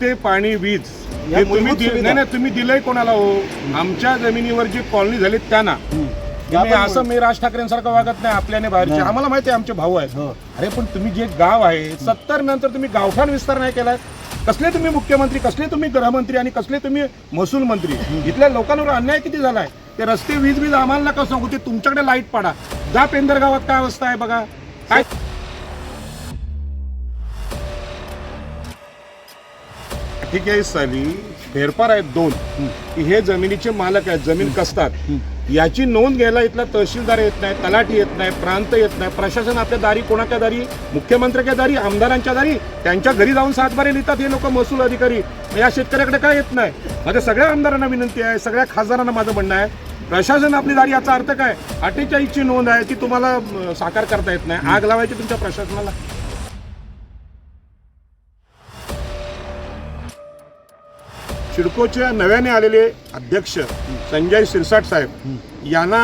रस्ते पाणी वीज. हे तुम्ही. नाही नाही तुम्ही दिलंय कोणाला हो? आमच्या जमिनीवर जी कॉलनी झाली त्यांना. तुम्ही असं मी राज ठाकरेंसारखं वागत नाही आपल्याने बाहेरचे. आम्हाला माहिती आहे आमचे भाऊ आहेत. हो. अरे पण तुम्ही जे गाव आहे सत्तर नंतर तुम्ही गावठाण विस्तार नाही केलाय? कसले तुम्ही मुख्यमंत्री कसले तुम्ही गृहमंत्री आणि कसले तुम्ही महसूल मंत्री? इथल्या लोकांवर अन्याय किती झालाय? ते रस्ते वीज वीज आम्हाला नका सांगू ते तुमच्याकडे लाइट पाडा. जा पेंदर गावात काय अवस्था आहे बघा. काय अठ्ठेचाळीस साली फेरफार आहेत दोन. की हे जमिनीचे मालक आहेत जमीन कसतात. याची नोंद घ्यायला इथला तहसीलदार येत नाही तलाठी येत नाही प्रांत येत नाही प्रशासन आपल्या दारी कोणाच्या दारी? मुख्यमंत्र्याच्या दारी आमदारांच्या दारी? त्यांच्या घरी जाऊन सातबारे लिहितात हे लोक महसूल अधिकारी. या शेतकऱ्याकडे काय येत नाही? माझ्या सगळ्या आमदारांना विनंती आहे सगळ्या खासदारांना माझं म्हणणं आहे प्रशासन आपली दारी याचा अर्थ काय? अठ्ठेचाळीसची नोंद आहे ती तुम्हाला साकार करता येत नाही. आग लावायची तुमच्या प्रशासनाला? सिडकोचे नव्याने आलेले अध्यक्ष संजय सिरसाट साहेब यांना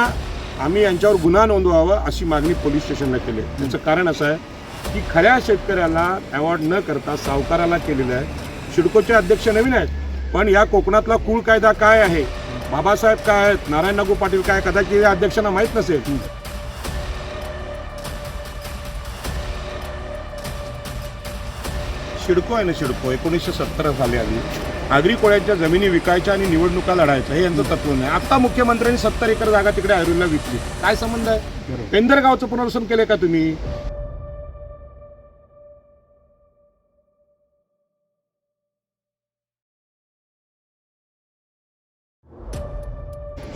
आम्ही यांच्यावर गुन्हा नोंदवावा अशी मागणी पोलीस स्टेशनला केली. आहे. त्याचं कारण असं आहे की खऱ्या शेतकऱ्याला अवॉर्ड न करता सावकाराला केलेलं आहे. सिडकोचे अध्यक्ष नवीन आहेत पण या कोकणातला कुळ कायदा काय आहे? बाबासाहेब काय आहेत? नारायण नागू पाटील काय कदाचित या अध्यक्षांना माहीत नसेल. शिडको आहे ना शिडको एकोणीसशे सत्तर साली आली आगरी कोळ्यांच्या जमिनी विकायच्या आणि निवडणुका लढायच्या हे यांचं तत्व नाही. आता मुख्यमंत्र्यांनी सत्तर एकर जागा तिकडे आयरूला विकली. काय संबंध आहे? पेंदर गावचं पुनर्वसन केले का तुम्ही?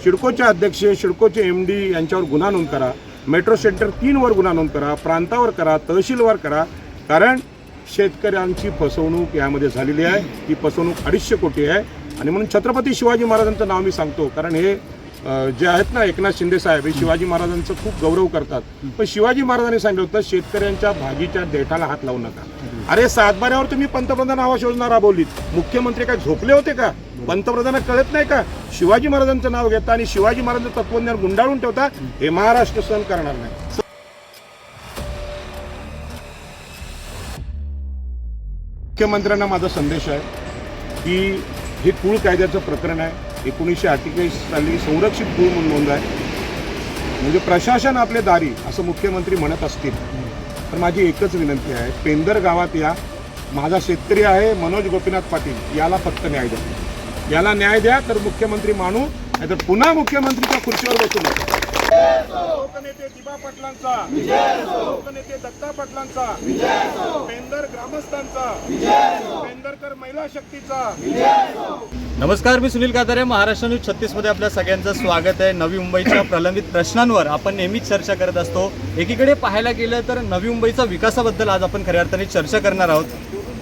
शिडकोचे अध्यक्ष शिडकोचे एम डी यांच्यावर गुन्हा नोंद करा. मेट्रो सेंटर तीनवर गुन्हा नोंद करा. प्रांतावर करा तहसीलवर करा. कारण शेतकऱ्यांची फसवणूक यामध्ये झालेली आहे. ही फसवणूक अडीचशे कोटी आहे. आणि म्हणून छत्रपती शिवाजी महाराजांचं नाव मी सांगतो. कारण हे जे आहेत ना एकनाथ शिंदे साहेब हे शिवाजी महाराजांचं खूप गौरव करतात. पण शिवाजी महाराजांनी सांगितलं होतं शेतकऱ्यांच्या भागीच्या देठाला हात लावू नका. अरे सातबाऱ्यावर तुम्ही पंतप्रधान आवास योजना राबवलीत. मुख्यमंत्री काय झोपले होते का? पंतप्रधान कळत नाही का? शिवाजी महाराजांचं नाव घेता आणि शिवाजी महाराजांचं तत्वज्ञान गुंडाळून ठेवता हे महाराष्ट्र सहन करणार नाही. मुख्यमंत्र्यांना माझा संदेश आहे की हे कुळ कायद्याचं प्रकरण आहे. एकोणीसशे अठ्ठेचाळीस साली संरक्षित कुळ म्हणून नोंद आहे. म्हणजे प्रशासन आपले दारी असं मुख्यमंत्री म्हणत असतील. तर माझी एकच विनंती आहे पेंदर गावात या. माझा शेतकरी आहे मनोज गोपीनाथ पाटील याला फक्त न्याय द्या. याला न्याय द्या तर मुख्यमंत्री मानू नाहीतर पुन्हा मुख्यमंत्रीच्या खुर्चीवर बसू नका. लोकनेते दिबा पाटलांचा. लोकनेते दत्ता पाटलांचा. पेंदर ग्रामस्थांचा. पेंदरकर महिला शक्तीचा. नमस्कार मी सुनील कातारे महाराष्ट्र न्यूज छत्तीसमध्ये आपल्या सगळ्यांचं स्वागत आहे. नवी मुंबईच्या प्रलंबित प्रश्नांवर आपण नेहमीच चर्चा करत असतो. एकीकडे पाहायला गेलं तर नवी मुंबईच्या विकासाबद्दल आज आपण खऱ्या अर्थाने चर्चा करणार आहोत.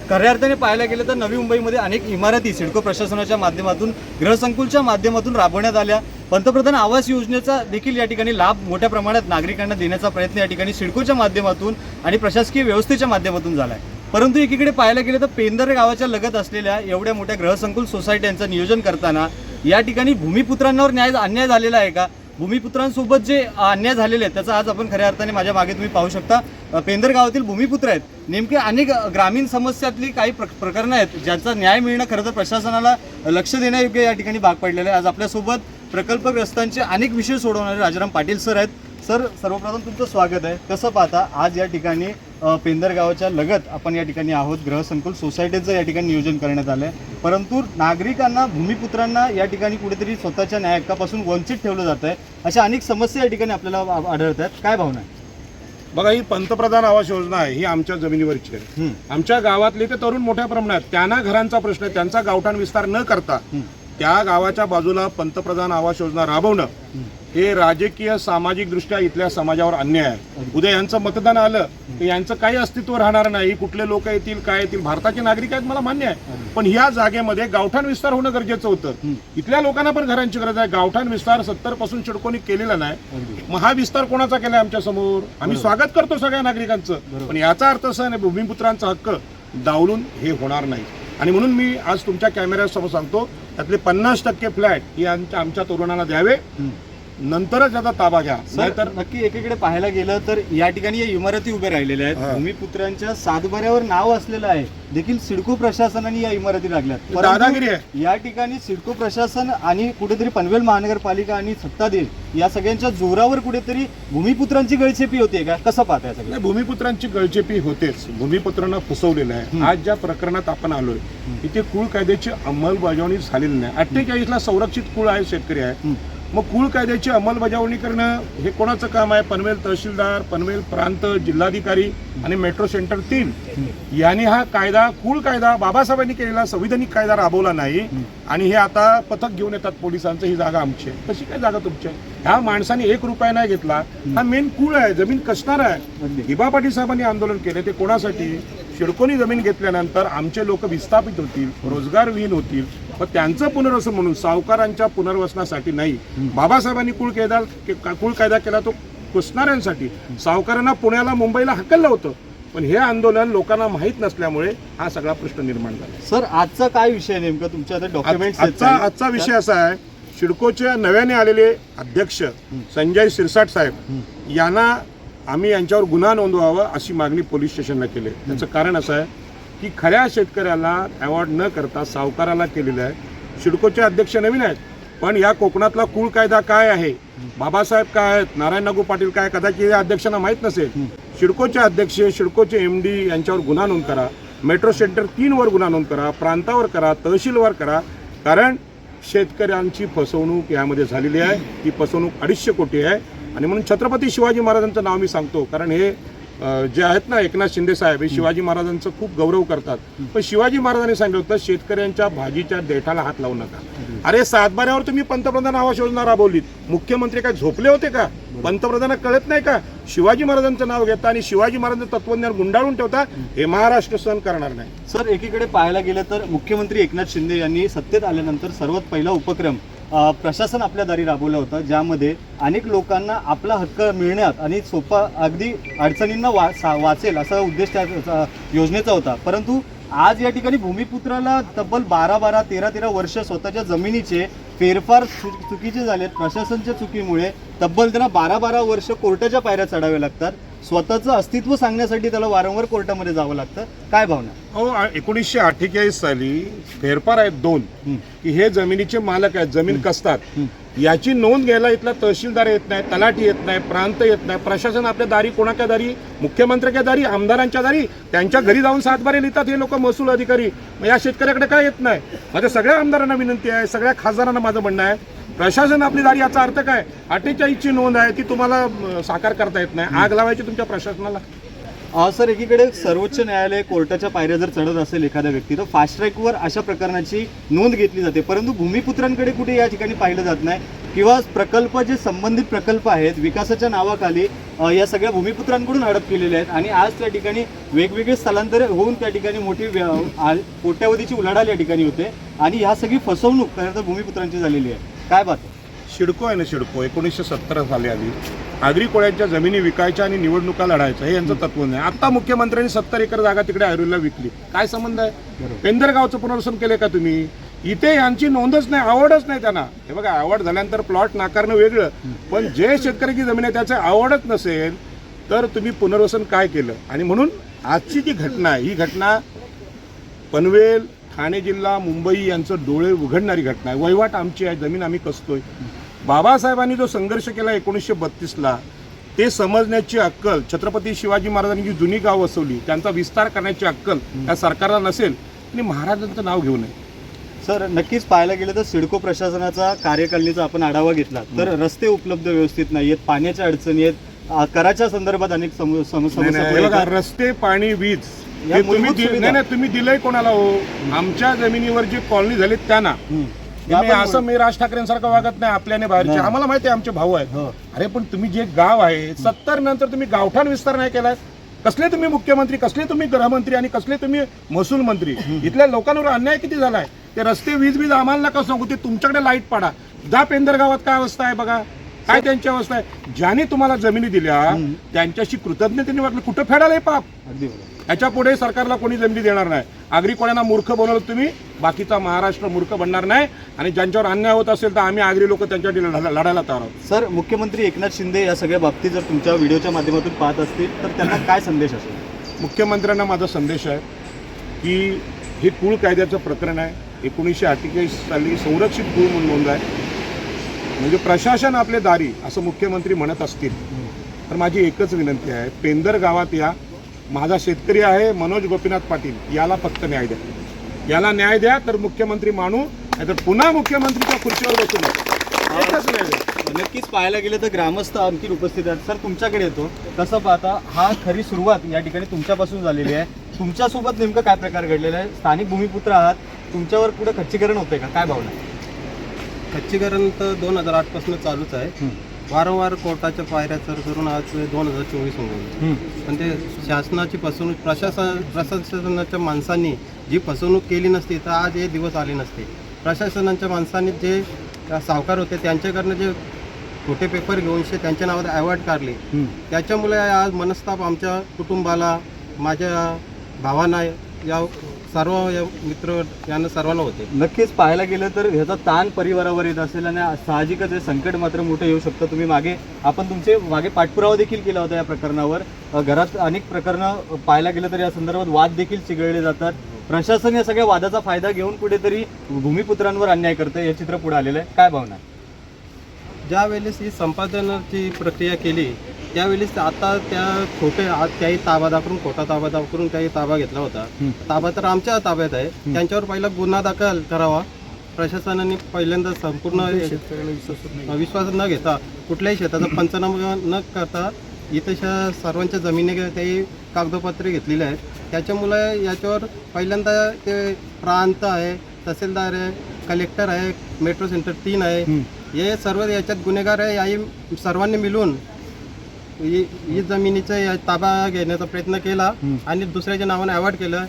खऱ्या अर्थाने पाहायला गेलं तर नवी मुंबईमध्ये अनेक इमारती सिडको प्रशासनाच्या माध्यमातून गृहसंकुलच्या माध्यमातून राबवण्यात आल्या. पंतप्रधान आवास योजनेचा देखील या ठिकाणी लाभ मोठ्या प्रमाणात नागरिकांना देण्याचा प्रयत्न या ठिकाणी सिडकोच्या माध्यमातून आणि प्रशासकीय व्यवस्थेच्या माध्यमातून झाला आहे परंतु एकीकडे पाहायला गेलं तर पेंदर गावाच्या लगत असलेल्या एवढ्या मोठ्या ग्रहसंकुल सोसायट्यांचं नियोजन करताना या ठिकाणी भूमिपुत्रांवर न्याय अन्याय झालेला आहे का? भूमिपुत्रांसोबत जे अन्याय झालेले आहेत त्याचा आज आपण खऱ्या अर्थाने माझ्या मागे तुम्ही पाहू शकता. पेंदर गावातील भूमिपुत्र आहेत. नेमके अनेक ग्रामीण समस्यातली काही प्र प्रकरणं आहेत ज्यांचा न्याय मिळणं खरं तर प्रशासनाला लक्ष देण्यायोग्य या ठिकाणी भाग पडलेलं आहे. आज आपल्यासोबत प्रकल्पग्रस्तांचे अनेक विषय सोडवणारे राजाराम पाटील सर आहेत. सर सर्वप्रथम तुमचं स्वागत आहे. कसं पाहता आज या ठिकाणी पेंदरगावाच्या पेंदर गावाच्या लगत आपण या ठिकाणी आहोत. ग्रहसंकुल सोसायटीचं या ठिकाणी नियोजन करण्यात आलं आहे परंतु नागरिकांना भूमिपुत्रांना या ठिकाणी कुठेतरी स्वतःच्या न्याय हक्कापासून वंचित ठेवलं जात आहे अशा अनेक समस्या या ठिकाणी आपल्याला आढळत आहेत काय भावना आहे बघा ही पंतप्रधान आवास योजना आहे ही आमच्या जमिनीवरची आहे. हं, आमच्या गावातले ते तरुण मोठ्या प्रमाणात त्यांना घरांचा प्रश्न आहे त्यांचा गावठाण विस्तार न करता हं, त्या गावाच्या बाजूला पंतप्रधान आवास योजना राबवणं हं. हे राजकीय सामाजिक दृष्ट्या इथल्या समाजावर अन्याय आहे. उद्या यांचं मतदान आलं तर यांचं काही अस्तित्व राहणार नाही. कुठले लोक येतील काय येतील भारताचे नागरिक आहेत मला मान्य आहे. पण ह्या जागेमध्ये गावठाण विस्तार होणं गरजेचं होतं. इथल्या लोकांना पण घरांची गरज आहे गावठाण विस्तार सत्तरपासून चिडकोनी केलेला नाही. मग हा विस्तार कोणाचा केलाय आमच्यासमोर आम्ही स्वागत करतो सगळ्या नागरिकांचं. पण याचा अर्थ असा नाही भूमिपुत्रांचा हक्क डावलून हे होणार नाही आणि म्हणून मी आज तुमच्या कॅमेऱ्यासमोर सांगतो त्यातले पन्नास टक्के फ्लॅट ही आमच्या आमच्या तरुणांना द्यावे. नंतरच याचा ताबा घ्या. नाहीतर नक्की एकीकडे पाहायला गेलं तर या ठिकाणी या इमारती उभ्या राहिलेल्या हा. आहेत भूमिपुत्रांच्या सातबाऱ्यावर नाव असलेलं आहे. देखील सिडको प्रशासनाने या इमारती लागल्यात दादागिरी परंतु या ठिकाणी सिडको प्रशासन आणि कुठेतरी पनवेल महानगरपालिका आणि सत्ताधीर या सगळ्यांच्या जोरावर कुठेतरी भूमिपुत्रांची गळचेपी होते का? कसं पाहताय सगळं नाही भूमिपुत्रांची गळचेपी होतेच. भूमिपुत्रांना फसवलेलं आहे. आज ज्या प्रकरणात आपण आलोय इथे कुळ कायद्याची अंमलबजावणी झालेली नाही. अठ्ठेचाळीसला संरक्षित कुळ आहे शेतकरी आहे. मग कुळ कायद्याची अंमलबजावणी करणं हे कोणाचं काम आहे? पनवेल तहसीलदार पनवेल प्रांत जिल्हाधिकारी आणि मेट्रो सेंटर तीन. यांनी हा कायदा कुळ कायदा बाबासाहेबांनी केलेला संविधानिक कायदा राबवला नाही. आणि हे आता पथक घेऊन येतात पोलिसांचं ही जागा आमची आहे. कशी काय जागा तुमची आहे? ह्या माणसाने एक रुपया नाही घेतला. हा मेन कुळ आहे जमीन कसणार आहे. हिबा पाटील साहेबांनी आंदोलन केले ते कोणासाठी? शिडकोनी जमीन घेतल्यानंतर आमचे लोक विस्थापित होतील रोजगारविहीन होतील. व त्यांचं पुनर्वसन म्हणून सावकारांच्या पुनर्वसनासाठी नाही. बाबासाहेबांनी कुळ कायदा के- कुळ कायदा केला तो कुसणाऱ्यांसाठी सावकारांना पुण्याला मुंबईला हकललं होतं. पण हे आंदोलन लोकांना माहीत नसल्यामुळे हा सगळा प्रश्न निर्माण झाला. सर आजचा काय विषय नेमका? तुमच्या आता डॉक्युमेंट्स आजचा आजचा विषय असा आहे सिडकोचे नव्याने आलेले अध्यक्ष संजय सिरसाट साहेब यांना आम्ही यांच्यावर गुन्हा नोंदवावा अशी मागणी पोलीस स्टेशनला केली. आहे. त्याचं कारण असं आहे की खऱ्या शेतकऱ्याला अवॉर्ड न करता सावकाराला केलेलं आहे. सिडकोचे अध्यक्ष नवीन आहेत पण या कोकणातला कुळ कायदा काय आहे? बाबासाहेब काय आहेत? नारायण नागू पाटील काय कदाचित या अध्यक्षांना माहीत नसेल. सिडकोचे अध्यक्ष सिडकोचे एम डी यांच्यावर गुन्हा नोंद करा. मेट्रो सेंटर तीनवर गुन्हा नोंद करा. प्रांतावर करा. तहसीलवर करा. कारण शेतकऱ्यांची फसवणूक यामध्ये झालेली आहे. ती फसवणूक अडीचशे कोटी आहे. आणि म्हणून छत्रपती शिवाजी महाराजांचं नाव मी सांगतो. कारण हे जे आहेत ना एकनाथ शिंदे साहेब हे शिवाजी महाराजांचं खूप गौरव करतात. पण शिवाजी महाराजांनी सांगितलं होतं शेतकऱ्यांच्या भाजीच्या देठाला हात लावू नका. अरे सातबाऱ्यावर तुम्ही पंतप्रधान आवास योजना राबवलीत मुख्यमंत्री काय झोपले होते का? पंतप्रधानांना कळत नाही का? शिवाजी महाराजांचं नाव घेता आणि शिवाजी महाराजांचं तत्वज्ञान गुंडाळून ठेवता हे महाराष्ट्र सहन करणार नाही. सर एकीकडे पाहायला गेलं तर मुख्यमंत्री एकनाथ शिंदे यांनी सत्तेत आल्यानंतर सर्वात पहिला उपक्रम प्रशासन आपल्या दारी राबवलं होतं ज्यामध्ये अनेक लोकांना आपला हक्क मिळण्यात आणि सोपा अगदी अडचणींना वा सा- वाचेल असा उद्देश त्या योजनेचा होता. परंतु आज या ठिकाणी भूमिपुत्राला तब्बल बारा बारा तेरा तेरा वर्ष स्वतःच्या जमिनीचे फेरफार चुकीचे झालेत. प्रशासनच्या चुकीमुळे तब्बल त्यांना बारा बारा वर्ष कोर्टाच्या पायऱ्या चढाव्या लागतात. स्वतःचं अस्तित्व सांगण्यासाठी त्याला वारंवार कोर्टामध्ये जावं लागतं. काय भावना? अहो एकोणीसशे अठ्ठेचाळीस साली फेरफार आहेत दोन. की हे जमिनीचे मालक आहेत जमीन कसतात. याची नोंद घ्यायला इथला तहसीलदार येत नाही तलाठी येत नाही प्रांत येत नाही प्रशासन आपल्या दारी कोणाच्या दारी? मुख्यमंत्र्याच्या दारी आमदारांच्या दारी? त्यांच्या घरी जाऊन सातबारे लिहितात हे लोक महसूल अधिकारी. मग या शेतकऱ्याकडे काय येत नाही? माझ्या सगळ्या आमदारांना विनंती आहे सगळ्या खासदारांना माझं म्हणणं आहे प्रशासन आपली दारी याचा अर्थ काय? अठ्ठेचाळीसची नोंद आहे ती तुम्हाला साकार करता येत नाही. आग लावायची तुमच्या प्रशासनाला? सर एकीकडे सर्वोच्च न्यायालय कोर्टाच्या पायऱ्या जर चढत असेल एखाद्या व्यक्ती तर फास्ट ट्रॅकवर अशा प्रकरणाची नोंद घेतली जाते. परंतु भूमिपुत्रांकडे कुठे या ठिकाणी पाहिलं जात नाही किंवा प्रकल्प जे संबंधित प्रकल्प आहेत विकासाच्या नावाखाली या सगळ्या भूमिपुत्रांकडून हडप केलेले आहेत आणि आज त्या ठिकाणी वेगवेगळे स्थलांतर होऊन त्या ठिकाणी मोठी व्य- आ- कोट्यावधीची उलाढाल या ठिकाणी होते. आणि ह्या सगळी फसवणूक खरं तर भूमिपुत्रांची झालेली आहे. काय बात? शिडको आहे ना शिडको एकोणीसशे सत्तर साली आली आगरी कोळ्यांच्या जमिनी विकायच्या आणि निवडणुका लढायच्या हे यांचं तत्व नाही. आता मुख्यमंत्र्यांनी सत्तर एकर जागा तिकडे आयुर्वेदला विकली. काय संबंध आहे. पेंदरगावचं पुनर्वसन केले का तुम्ही? इथे यांची नोंदच नाही आवडच नाही त्यांना. हे बघा आवड झाल्यानंतर प्लॉट नाकारणं वेगळं. पण जे शेतकऱ्याची जमीन आहे त्याचं आवडच नसेल तर तुम्ही पुनर्वसन काय केलं? आणि म्हणून आजची जी घटना आहे ही घटना पनवेल ठाणे जिल्हा मुंबई यांचं डोळे उघडणारी घटना आहे. वहिवाट आमची आहे जमीन आम्ही कसतोय. बाबासाहेबांनी जो संघर्ष केला एकोणीसशे बत्तीसला ते समजण्याची अक्कल छत्रपती शिवाजी महाराजांनी जी जुनी गाव वसवली त्यांचा विस्तार करण्याची अक्कल त्या सरकारला नसेल आणि महाराजांचं नाव घेऊ नये. सर नक्कीच पाहायला गेलं तर सिडको प्रशासनाचा कार्यकारिणीचा आपण आढावा घेतला. तर रस्ते उपलब्ध व्यवस्थित नाही आहेत पाण्याच्या अडचणी आहेत. कराच्या संदर्भात अनेक सम- सम- नाही, समस्या पुढे येतात. रस्ते पाणी वीज या हे तुम्ही दिल-. नाही नाही तुम्ही दिलंय कोणाला हो? आमच्या जमिनीवर जी कॉलनी झाली त्यांना. मी असं मी राज ठाकरेंसारखं वागत नाही आपल्याने बाहेरचे. नाही. आम्हाला माहिती आहे आमचे भाऊ आहेत. हो. अरे पण तुम्ही जे गाव आहे सत्तर नंतर तुम्ही गावठाण विस्तार नाही केलाय? कसले तुम्ही मुख्यमंत्री कसले तुम्ही गृहमंत्री आणि कसले तुम्ही महसूल मंत्री? इथल्या लोकांवर अन्याय किती झालाय? ते रस्ते वीज वीज आम्हाला नका सांगू ते तुमच्याकडे लाइट पाडा. जा पेंदर गावात काय अवस्था आहे बघा? काय त्यांची अवस्था आहे? ज्याने तुम्हाला जमिनी दिल्या. त्यांच्याशी कृतज्ञतेने वाटलं कुठं फेडायला पाप? अगदी बरोबर. याच्यापुढे सरकारला कोणी जमिनी देणार नाही. आगरी कोणाला मूर्ख बनवलं तुम्ही बाकीचा महाराष्ट्र मूर्ख बनणार नाही. आणि ज्यांच्यावर अन्याय होत असेल तर आम्ही आगरी लोक त्यांच्यासाठी लढा- लढायला तयार आहोत. सर मुख्यमंत्री एकनाथ शिंदे या सगळ्या बाबतीत जर तुमच्या व्हिडिओच्या माध्यमातून पाहत असतील तर त्यांना काय संदेश असेल? मुख्यमंत्र्यांना माझा संदेश आहे की हे कुळ कायद्याचं प्रकरण आहे. एकोणीसशे अठ्ठेचाळीस साली संरक्षित कुळ म्हणून नोंद आहे. म्हणजे प्रशासन आपले दारी असं मुख्यमंत्री म्हणत असतील. तर माझी एकच विनंती आहे. पेंदर गावात या माझा शेतकरी आहे मनोज गोपीनाथ पाटील. याला फक्त न्याय द्या. याला न्याय द्या तर मुख्यमंत्री मानू नाहीतर पुन्हा मुख्यमंत्रीच्या खुर्चीवर बसून एकच न्याय द्या. नक्कीच पाहायला गेलं तर ग्रामस्थ आणखी उपस्थित आहेत. सर तुमच्याकडे येतो. कसं पाहता हा खरी सुरुवात या ठिकाणी तुमच्यापासून झालेली आहे. तुमच्यासोबत नेमकं काय प्रकार घडलेला आहे स्थानिक भूमिपुत्र आहात. तुमच्यावर पुढे खच्चीकरण होते का? काय भावना? खच्चीकरण तर दोन हजार आठपासून चालूच आहे. वारंवार कोर्टाच्या पायऱ्या सर करून आज दोन हजार चोवीस होऊन. पण ते शासनाची फसवणूक प्रशासन प्रशासनाच्या माणसांनी जी फसवणूक केली नसती तर आज हे दिवस आले नसते. प्रशासनाच्या माणसांनी जे सावकार होते त्यांच्याकडनं जे खोटे पेपर घेऊन शे त्यांच्या नावात अवॉर्ड काढले. त्याच्यामुळे आज मनस्ताप आमच्या कुटुंबाला माझ्या भावांना या सर्व या मित्र यांना सर्वांना होते. नक्कीच पाहायला गेलं तर ह्याचा ताण परिवारावर येत असेल आणि साहजिकच हे संकट मात्र मोठं येऊ शकतं. तुम्ही मागे आपण तुमचे मागे पाठपुरावा देखील केला होता या प्रकरणावर. घरात अनेक प्रकरणं पाहायला गेलं तर या संदर्भात वाद देखील चिघळले जातात. प्रशासन या सगळ्या वादाचा फायदा घेऊन कुठेतरी भूमिपुत्रांवर अन्याय करतं हे चित्र पुढे आलेलं आहे. काय भावना? ज्या वेळेस ही संपादनाची प्रक्रिया केली त्यावेळेस आता त्या खोटे त्याही ताबा दाखवून खोटा ताबा दाखवून काही ताबा घेतला होता. ताबा तर आमच्या ताब्यात आहे. त्यांच्यावर पहिला गुन्हा दाखल करावा. प्रशासनाने पहिल्यांदा संपूर्ण विश्वास न घेता कुठल्याही शेताचा पंचनामा न करता इथे शा- सर्वांच्या जमिनी काही कागदपत्रे घेतलेली आहेत. त्याच्यामुळे याच्यावर पहिल्यांदा ते प्रांत आहे तहसीलदार आहे कलेक्टर आहे मेट्रो सेंटर तीन आहे. हे सर्व याच्यात गुन्हेगार आहे याही सर्वांनी मिळून ही ही जमिनीचा या ताबा घेण्याचा प्रयत्न केला. आणि दुसऱ्याच्या नावाने अवॉर्ड केलं.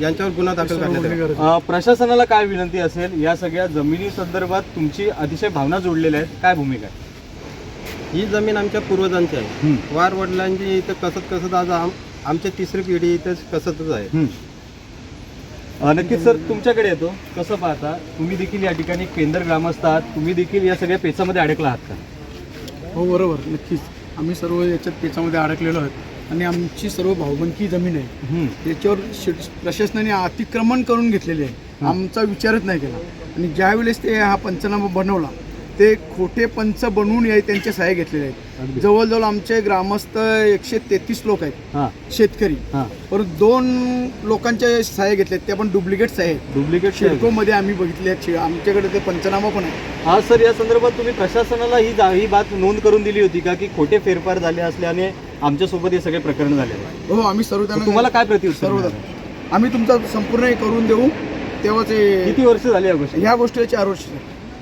यांच्यावर गुन्हा दाखल करण्यात आला. अ, प्रशासनाला काय विनंती असेल? या सगळ्या जमिनी संदर्भात तुमची अतिशय भावना जोडलेल्या आहेत. काय भूमिका आहे? ही जमीन आमच्या पूर्वजांची आहे. वार वडिलांची इथं कसत कसत आज आम आमच्या तिसरी पिढी इथं कसतच आहे. अ, नक्कीच सर तुमच्याकडे येतो. कसं पाहता तुम्ही देखील या ठिकाणी केंद्र ग्रामस्थ आहात. तुम्ही देखील या सगळ्या पेचामध्ये अडकला आहात का? हो बरोबर. नक्कीच. आम्ही सर्व याच्यात पेचामध्ये अडकलेलो आहोत. आणि आमची सर्व भाऊबंदकी जमीन आहे. त्याच्यावर शि- प्रशासनाने अतिक्रमण करून घेतलेले आहे. आमचा विचारच नाही केला. आणि ज्या वेळेस ते हा पंचनामा बनवला ते खोटे पंच बनवून या त्यांचे सहाय्य घेतलेले आहेत. जवळजवळ आमचे ग्रामस्थ एकशे तेहतीस लोक आहेत. हां. शेतकरी. परंतु दोन लोकांचे सहाय्य घेतलेत ते पण डुप्लिकेट सहाय्य आहेत. डुप्लिकेट शिडकोमध्ये आम्ही बघितले आहेत. आमच्याकडे ते पंचनामा पण आहे. हा सर या संदर्भात तुम्ही प्रशासनाला ही ही बात नोंद करून दिली होती का की खोटे फेरफार झाले असल्याने आमच्यासोबत हे सगळे प्रकरण झाले हो आम्ही सर्व तुम्हाला काय प्रतिउत्तर सर्व? आम्ही तुमचा संपूर्ण हे करून देऊ. तेव्हा ते किती वर्ष झाली या गोष्टी ह्या गोष्टीला चार वर्ष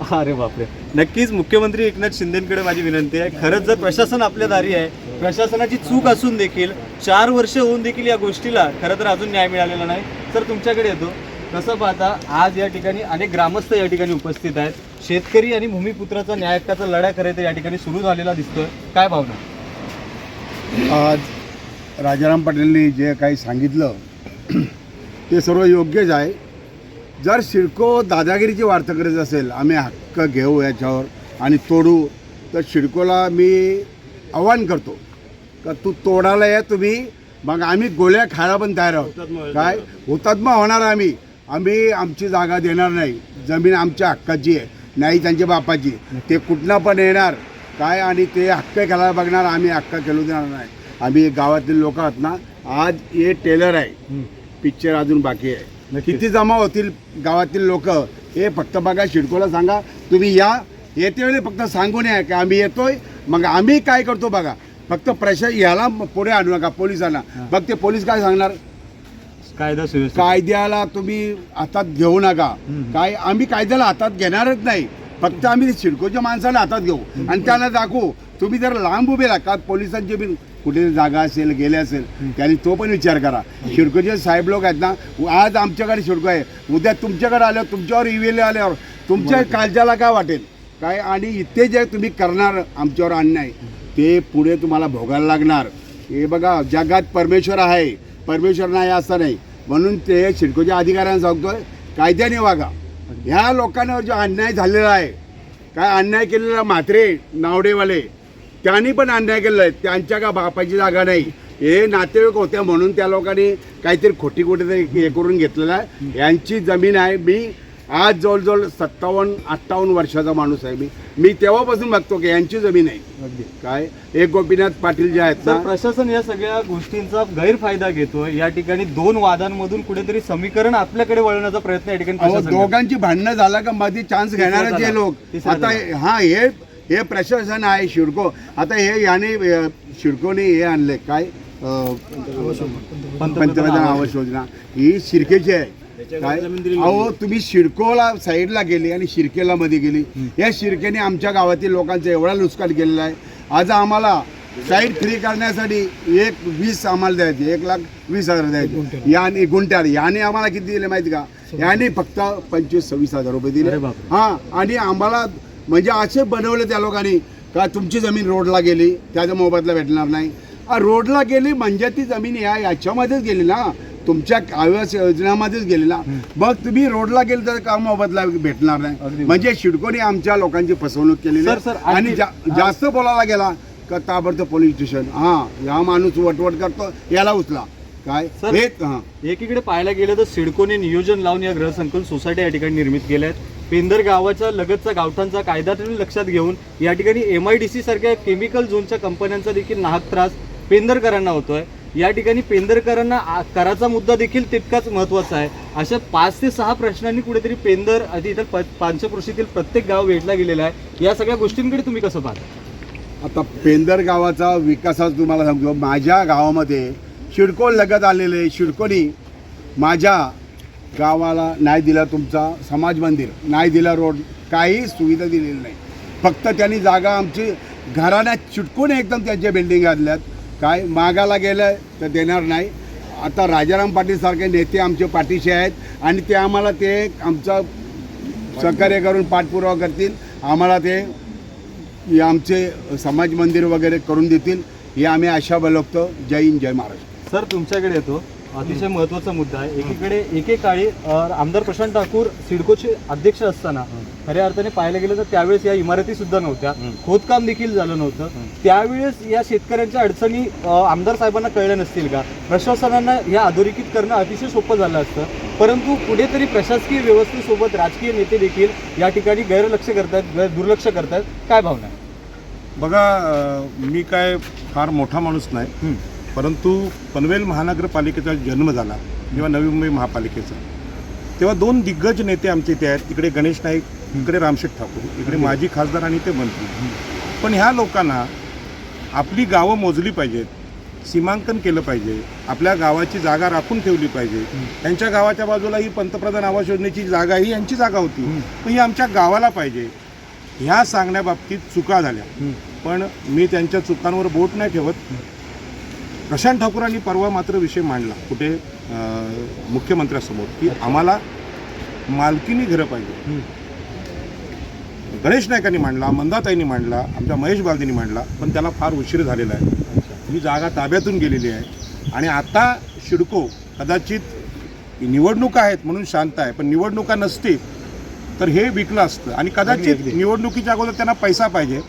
अरे बापरे. नक्कीच मुख्यमंत्री एकनाथ शिंदेकडे माझी विनंती आहे. खरंच जर प्रशासन आपल्या दारी आहे प्रशासनाची चूक असून देखील चार वर्ष होऊन देखील या गोष्टीला खरं तर अजून न्याय मिळालेला नाही. तर तुमच्याकडे येतो. कसं पाहता आज या ठिकाणी अनेक ग्रामस्थ या ठिकाणी उपस्थित आहेत. शेतकरी आणि भूमिपुत्राचा न्याय हक्काचा लढा खरं तर या ठिकाणी सुरू झालेला दिसतोय. काय भावना? आज राजाराम पाटीलनी जे काही सांगितलं ते सर्व योग्यच आहे. जर सिडको दादागिरीची वार्ता करत असेल आम्ही हक्क घेऊ याच्यावर आणि तोडू तर सिडकोला मी आव्हान करतो. का तू तोडायला या तुम्ही मग आम्ही गोळ्या खायला पण तयार आहोत. काय? हुतात्मा होणार आम्ही. आम्ही आमची जागा देणार नाही. जमीन आमच्या हक्काची आहे नाही त्यांच्या बापाची. ते कुठनं पण येणार. काय? आणि ते हक्क घालायला बघणार आम्ही हक्क खेळू देणार नाही. आम्ही गावातील लोक आहोत ना आज हे टेलर आहे. पिक्चर अजून बाकी आहे. किती जमा होतील गावातील लोक हे फक्त बघा शिडकोला सांगा. तुम्ही या. येते वेळी फक्त सांगून या की आम्ही येतोय. मग आम्ही काय करतो बघा. फक्त प्रशा याला पुढे आणू नका पोलिसांना. मग ते पोलीस काय सांगणार? कायदा सुव्यवस्था कायद्याला तुम्ही हातात घेऊ नका. काय आम्ही कायद्याला हातात घेणारच नाही. फक्त आम्ही शिडकोच्या माणसाला हातात घेऊ. आणि त्यांना दाखवू. तुम्ही जर लांब उभे राहा का पोलिसांची बी कुठे जागा असेल गेले असेल त्यांनी तो पण विचार करा. शिडकोचे साहेब लोक आहेत ना आज आमच्याकडे शिडको आहे. उद्या तुमच्याकडे आल्यावर तुमच्यावर इवेले आल्यावर तुमच्या काळजाला काय वाटेल? काय? आणि इथे जे तुम्ही करणार आमच्यावर अन्याय ते पुढे तुम्हाला भोगायला लागणार. हे बघा जगात परमेश्वर आहे. परमेश्वर नाही असं नाही. म्हणून ते शिडकोच्या अधिकाऱ्यांना सांगतोय कायद्याने वागा. ह्या लोकांवर जो अन्याय झालेला आहे काय अन्याय केलेला म्हात्रे नावडेवाले त्यांनी पण अन्याय केलेला आहे त्यांच्या का बापाची जागा नाही? हे नातेवाईक होत्या म्हणून त्या लोकांनी काहीतरी खोटी कुठेतरी हे करून घेतलेलं आहे. यांची जमीन आहे. मी आज जवळजवळ सत्तावन्न अठ्ठावन्न वर्षाचा माणूस आहे मी. मी तेव्हापासून बघतो की यांची जमीन आहे. काय? एक गोपीनाथ पाटील जे आहेत तर प्रशासन या सगळ्या गोष्टींचा गैरफायदा घेतोय. या ठिकाणी दोन वादांमधून कुठेतरी समीकरण आपल्याकडे वळवण्याचा प्रयत्न या ठिकाणी अहो, प्रशासन करतंय. दोघांची भांडणं झाला का? मध्ये चान्स झाला. हे लोक. आता. हा हे हे प्रशासन आहे शिडको आता हे याने शिडकोने हे आणले काय? पंतप्रधान आवास योजना. ही शिरकेची आहे. काय? अहो तुम्ही शिडकोला साईडला गेली आणि शिरकेला मध्ये गेली. या शिरकेने आमच्या गावातील लोकांचं एवढा नुकसान केलेलं आहे. आज आम्हाला साईड फ्री करण्यासाठी एक वीस आम्हाला द्यायचे एक लाख वीस हजार द्यायचे. याने गुंट्यार याने आम्हाला किती दिले माहिती का? याने फक्त पंचवीस सव्वीस हजार रुपये दिले. हा आणि आम्हाला म्हणजे असे बनवले त्या लोकांनी का तुमची जमीन रोडला गेली त्याचा मोबदला भेटणार नाही. रोडला गेली म्हणजे ती जमीन या याच्यामध्येच गेली ना. तुमच्या आवास योजनामध्येच गेली ना. मग तुम्ही रोडला गेली तर का मोबदला भेटणार नाही? म्हणजे शिडकोने आमच्या लोकांची फसवणूक केलेली. सर, आणि जा- जास्त बोलायला गेला का ताबडतोब पोलीस स्टेशन. हा या माणूस वटवट करतो याला उचला. काय? सर, एकीकडे पाहायला गेलं तर सिडकोने नियोजन लावून या गृहसंकुल सोसायटी या ठिकाणी निर्मित केल्या आहेत पेंदर गावाच्या लगतचा गावठांचा कायदा तुम्ही लक्षात घेऊन या ठिकाणी एम आय डी सी सारख्या केमिकल झोनच्या कंपन्यांचा देखील नाहक त्रास पेंदरकरांना होतोय. या ठिकाणी पेंदरकरांना कराचा मुद्दा देखील तितकाच महत्त्वाचा आहे. अशा पाच ते सहा प्रश्नांनी कुठेतरी पेंदर आधी इतर प- पांचकृषीतील प्रत्येक गाव वेठला गेलेला आहे. या सगळ्या गोष्टींकडे तुम्ही कसं पाहता? आता पेंदर गावाचा विकासाच तुम्हाला सांगतो. माझ्या गावामध्ये शिडकोण लगत आलेले शिडकोणी माझ्या गावाला नाही दिला तुमचा समाज मंदिर नाही दिला रोड काही सुविधा दिलेली नाही. फक्त त्यांनी जागा आमची घराण्यात चिटकून एकदम त्यांच्या बिल्डिंग घातल्यात. काय मागायला गेलं तर देणार नाही. आता राजाराम पाटीलसारखे नेते आमचे पाठीशी आहेत आणि ते आम्हाला ते आमचं सहकार्य करून पाठपुरावा करतील. आम्हाला ते आमचे समाज मंदिर वगैरे करून देतील. हे आम्ही आशा बलवतो जय हिंद जय महाराष्ट्र. सर तुमच्याकडे येतो. अतिशय महत्त्वाचा मुद्दा आहे. एकीकडे एकेकाळी आमदार प्रशांत ठाकूर सिडकोचे अध्यक्ष असताना खऱ्या अर्थाने पाहायला गेलं तर त्यावेळेस या इमारती सुद्धा नव्हत्या. खोदकाम देखील झालं नव्हतं. त्यावेळेस या शेतकऱ्यांच्या अडचणी आमदार साहेबांना कळल्या नसतील का? प्रशासनानं या अधोरेखित करणं अतिशय सोपं झालं असतं. परंतु कुठेतरी प्रशासकीय व्यवस्थेसोबत राजकीय नेते देखील या ठिकाणी गैरलक्ष करतायत गैर दुर्लक्ष करतायत काय भावना बघा मी काय फार मोठा माणूस नाही. परंतु पनवेल महानगरपालिकेचा जन्म झाला जेव्हा नवी मुंबई महापालिकेचा. तेव्हा दोन दिग्गज नेते आमचे इथे आहेत. इकडे गणेश नाईक इकडे रामशेठ ठाकूर. इकडे माजी खासदार आणि ते मंत्री. पण ह्या लोकांना आपली गावं मोजली पाहिजेत सीमांकन केलं पाहिजे आपल्या गावाची जागा राखून ठेवली पाहिजे. त्यांच्या गावाच्या बाजूला ही पंतप्रधान आवास योजनेची जागा ही यांची जागा होती. पण ही आमच्या गावाला पाहिजे. ह्या सांगण्याबाबतीत चुका झाल्या. पण मी त्यांच्या चुकांवर बोट नाही ठेवत. प्रशांत ठाकूरांनी परवा मात्र विषय मांडला कुठे मुख्यमंत्र्यासमोर की आम्हाला मालकीनी घरं पाहिजे. गणेश नायकांनी मांडला मंदाताईंनी मांडला आमच्या महेश बालदींनी मांडला पण त्याला फार उशीर झालेला आहे. ही जागा ताब्यातून गेलेली आहे. आणि आता शिडको कदाचित निवडणुका आहेत म्हणून शांत आहे पण निवडणुका नसते तर हे विकलं असतं. आणि कदाचित निवडणुकीच्या अगोदर त्यांना पैसा पाहिजे.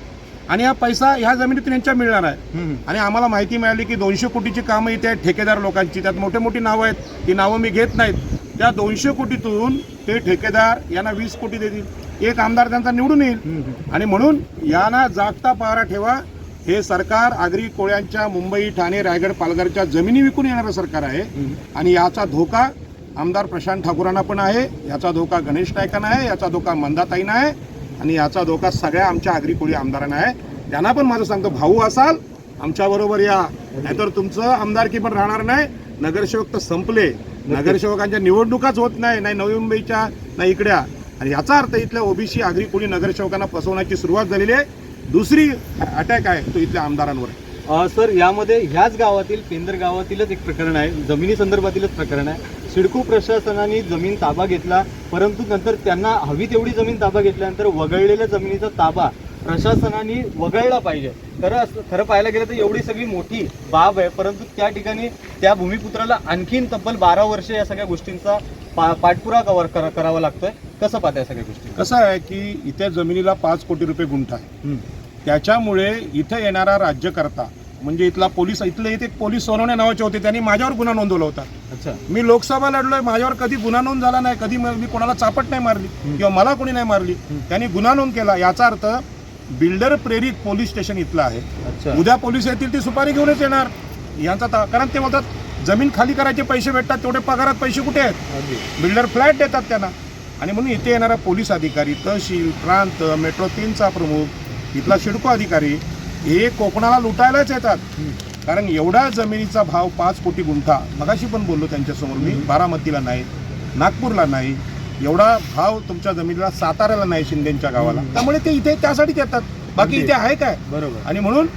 आणि हा पैसा ह्या जमिनीतून यांच्या मिळणार आहे. आणि आम्हाला माहिती मिळाली की दोनशे कोटीची कामं इथे आहेत ठेकेदार लोकांची. त्यात मोठे मोठी नावं आहेत. ती नावं मी घेत नाहीत. त्या दोनशे कोटीतून ते ठेकेदार यांना वीस कोटी देतील. एक आमदार त्यांचा निवडून येईल. आणि म्हणून यांना जागता पहारा ठेवा. हे सरकार आगरी कोळ्यांच्या मुंबई ठाणे रायगड पालघरच्या जमिनी विकून येणारं सरकार आहे. आणि याचा धोका आमदार प्रशांत ठाकूरांना पण आहे. याचा धोका गणेश नायकांना आहे. याचा धोका मंदाताईंना आहे. आणि याचा धोका सगळ्या आमच्या आगरी कोळी आमदारांना आहे. त्यांना पण माझं सांगतो भाऊ असाल आमच्याबरोबर या. नाहीतर तुमचं आमदारकी पण राहणार नाही. नगरसेवक तर संपले. नगरसेवकांच्या निवडणुकाच होत नाही नाही नवी मुंबईच्या नाही इकड्या. आणि याचा अर्थ इथल्या ओबीसी आगरी कोळी नगरसेवकांना फसवण्याची सुरुवात झालेली आहे. दुसरी अटॅक आहे तो इथल्या आमदारांवर. आहे. सर यामध्ये ह्याच गावातील पेंदर गावातीलच एक प्रकरण आहे. जमिनी संदर्भातीलच प्रकरण आहे. सिडको प्रशासनाने जमीन ताबा घेतला परंतु नंतर त्यांना हवी तेवढी जमीन ताबा घेतल्यानंतर वगळलेल्या जमिनीचा ताबा प्रशासनाने वगळला पाहिजे. खरं असं खरं पाहायला गेलं तर एवढी सगळी मोठी बाब आहे परंतु त्या ठिकाणी त्या भूमिपुत्राला आणखीन तब्बल बारा वर्ष या सगळ्या गोष्टींचा पा पाठपुरावा कवर करा करावा लागतोय. कसं पाहता या सगळ्या गोष्टी? कसं आहे की इथे जमिनीला पाच कोटी रुपये गुंठा आहे. त्याच्यामुळे इथे येणारा राज्यकर्ता म्हणजे इथला पोलीस इथले इथे पोलीस सोनवणे नावाचे होते त्यांनी माझ्यावर गुन्हा नोंदवला होता. अच्छा. मी लोकसभा लढलोय माझ्यावर कधी गुन्हा नोंद झाला नाही कधी म- कोणाला चापट नाही मारली किंवा मला कोणी नाही मारली त्यांनी गुन्हा नोंद केला. याचा अर्थ बिल्डर प्रेरित पोलीस स्टेशन इथलं आहे. अच्छा. उद्या पोलीस येतील ती सुपारी घेऊनच येणार. यांचा कारण ते म्हणतात जमीन खाली करायचे पैसे भेटतात तेवढे पगारात पैसे कुठे आहेत? बिल्डर फ्लॅट देतात त्यांना. आणि म्हणून इथे येणारा पोलीस अधिकारी तहसील प्रांत मेट्रो तीनचा प्रमुख इथला शिडको अधिकारी हे कोकणाला लुटायलाच येतात. कारण एवढा जमिनीचा भाव पाच कोटी गुंठा मगाशी पण बोललो त्यांच्यासमोर मी बारामतीला नाही नागपूरला नाही एवढा भाव तुमच्या जमिनीला साताऱ्याला नाही शिंदेच्या गावाला. त्यामुळे ते इथे त्यासाठीच येतात बाकी इथे आहे काय? बरोबर. आणि म्हणून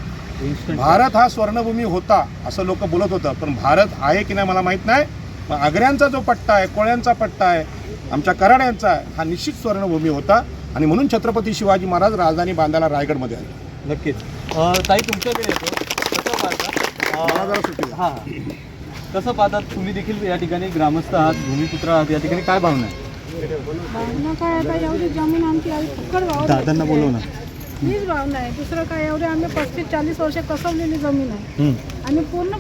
भारत हा स्वर्णभूमी होता असं लोक बोलत होतं. पण भारत आहे की नाही मला माहीत नाही. पण आग्र्यांचा जो पट्टा आहे कोळ्यांचा पट्टा आहे आमच्या कराड्यांचा आहे हा निश्चित स्वर्णभूमी होता. आणि म्हणून छत्रपती शिवाजी महाराज राजधानी बांधायला रायगडमध्ये आले. नक्कीच. अ, ताई तुमच्याकडे येतो. हा. कसं पाहतात तुम्ही देखील या ठिकाणी ग्रामस्थ आहात भूमिपुत्र आहात या ठिकाणी काय भावना आहे? दादांना बोलव ना. हीच भावना आहे. दुसरं काय? एवढे आम्ही पस्तीस चाळीस वर्ष कसवलेली जमीन आहे. आणि पूर्ण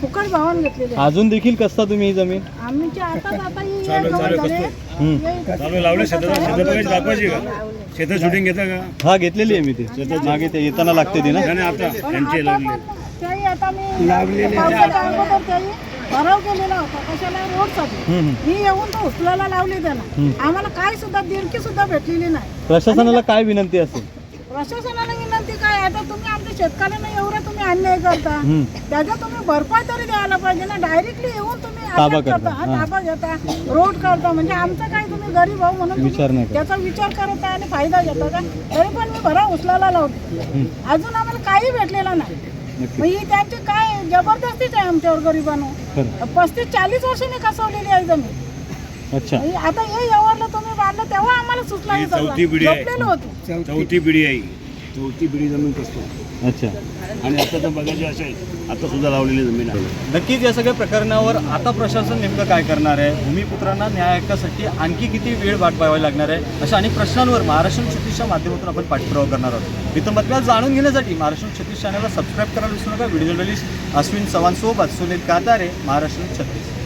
फुकट भावान घेतलेली अजून देखील कसता तुम्ही ही जमीन? आम्हीची आता आता ही या जवळ झाले. हम्म. हे- लावलं शेतात शेतात बघायची दाखवायची का? शेतात शूटिंग घेता का? हा घेतलेली आहे मी ती. मागे ते येताना लागते ती ना. नाही आता पण यांची आता लावली पण त्याही आता मी पावसाच्या अगोदर त्याही भराव केलेला होता. कशाला? रोडसाठी. हम्म, हम्म. ही येऊन तो उचलायला लावली त्याला. आम्हाला काय सुद्धा दिरकी सुद्धा भेटलेली नाही. प्रशासनाला काय विनंती असेल? प्रशासनाला विनंती काय? आता तुम्ही आमच्या शेतकऱ्यांना एवढं तुम्ही अन्याय करता. त्याचा तुम्ही भरपाई तरी द्यायला पाहिजे ना. डायरेक्टली येऊन तुम्ही ताबा करता. हा. ताबा घेता. रोड करता म्हणजे आमचं काय तुम्ही गरीब आहो म्हणून तुम्ही विचार नाही करत. त्याचा विचार करता आणि फायदा घेता का? तरी पण मी भरा उचलायला लावते. अजून आम्हाला काही भेटलेलं नाही. नक्की मग ही त्यांची काय जबरदस्तीच आहे आमच्यावर गरिबांनो खरं. पस्तीस चाळीस वर्षांनी कसवलेली आहे जमीन. अच्छा. आता हे एवढलं तुम्ही बांधलं तेव्हा आम्हाला सुचला हे चौथी पिढी आहे. झोपलेलो होतो. चौथी पिढी आहे ही. चौथी पिढी जमीन कसतो? अच्छा. आणि आता तर बघायची असे आता सुद्धा लावलेली जमीन आहे. नक्कीच या सगळ्या प्रकरणावर आता प्रशासन नेमकं काय करणार आहे? भूमिपुत्रांना न्याय हक्कासाठी आणखी किती वेळ वाट पाहावी लागणार आहे? अशा अनेक प्रश्नांवर महाराष्ट्र छत्तीसच्या माध्यमातून आपण पाठपुरावा करणार आहोत. इथं बातम्या जाणून घेण्यासाठी महाराष्ट्र छत्तीस चॅनलला सबस्क्राईब करायला विसरू नका. व्हिडिओ जर्नलिस्ट अश्विन चव्हाणसोबत सुनील कातारे महाराष्ट्र छत्तीस.